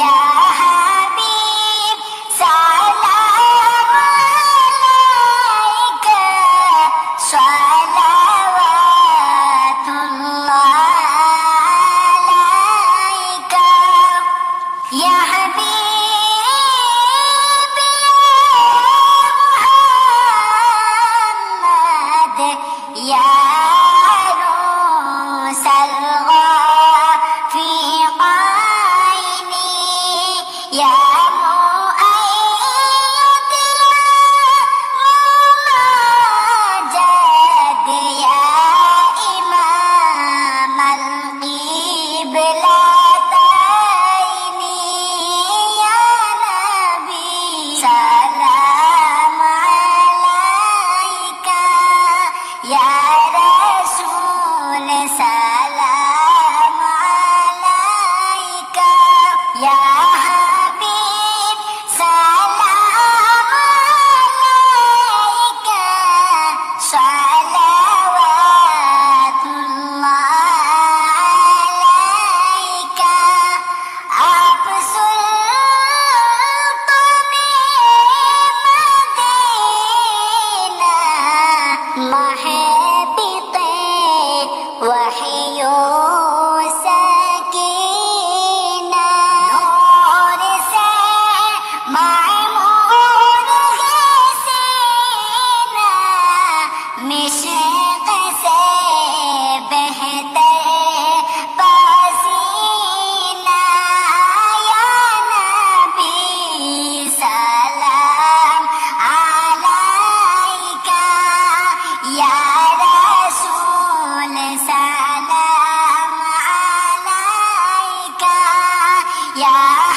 Yeah. Bye.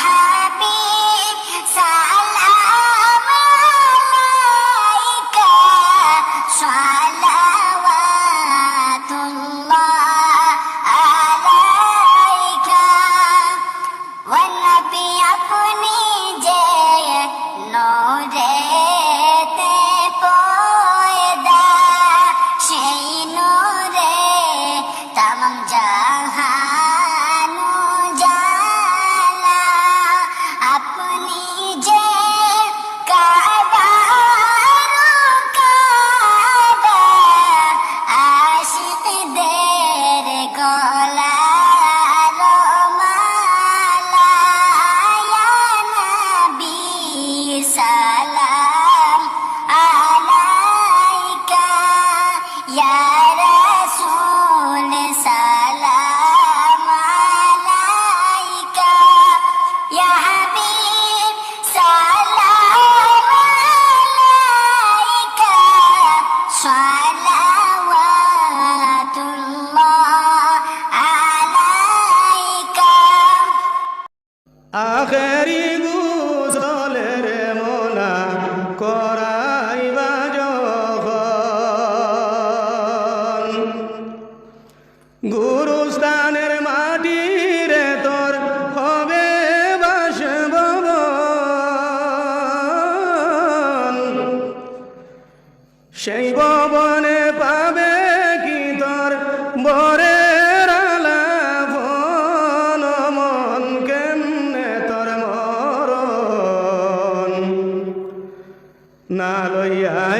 আখেরি গুসলের মোনা করাইবা যখন। গুরুস্তানের মাটিরে তোর হবে বাসভব সেই ভবনে না লইয়া